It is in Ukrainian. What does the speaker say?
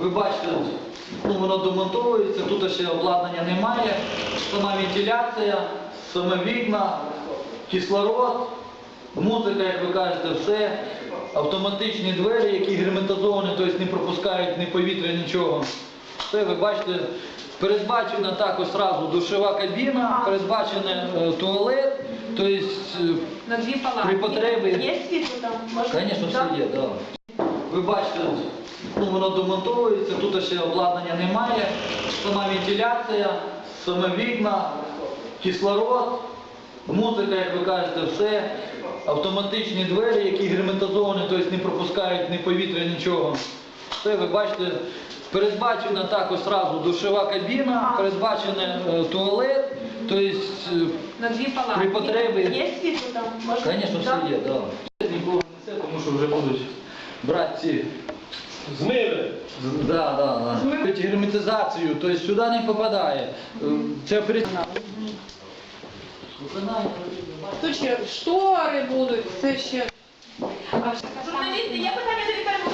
Ви бачите, ну, воно домонтовується, тут ще обладнання немає, сама вентиляція, саме вікна, кислород, музика, як ви кажете, все, автоматичні двері, які герметизовані, тобто не пропускають ні повітря, нічого. Все, ви бачите, передбачена також одразу душова кабіна, передбачений е, туалет, тобто, е, На дві палати. При потребі. Є світло там? Можна? Звісно, все є, да. Ви бачите, ну, воно домонтовується, тут ще обладнання немає, сама вентиляція, саме вікна, кислород, музика, як ви кажете, все, автоматичні двері, які герметизовані, тобто не пропускають ні повітря, нічого. Все, ви бачите, передбачена також одразу душова кабіна, передбачений е, туалет, тобто, е, На дві палати. При потребі. Є світло там? Можна? Звісно, все є, да. Нікого не це, тому що вже будуть брати ці. Змили. Да, да, да. Герметизацію, тобто сюди не попадає. Е, Це при... Тут ще штори будуть, це ще. Журналісти, є питання до Вікторії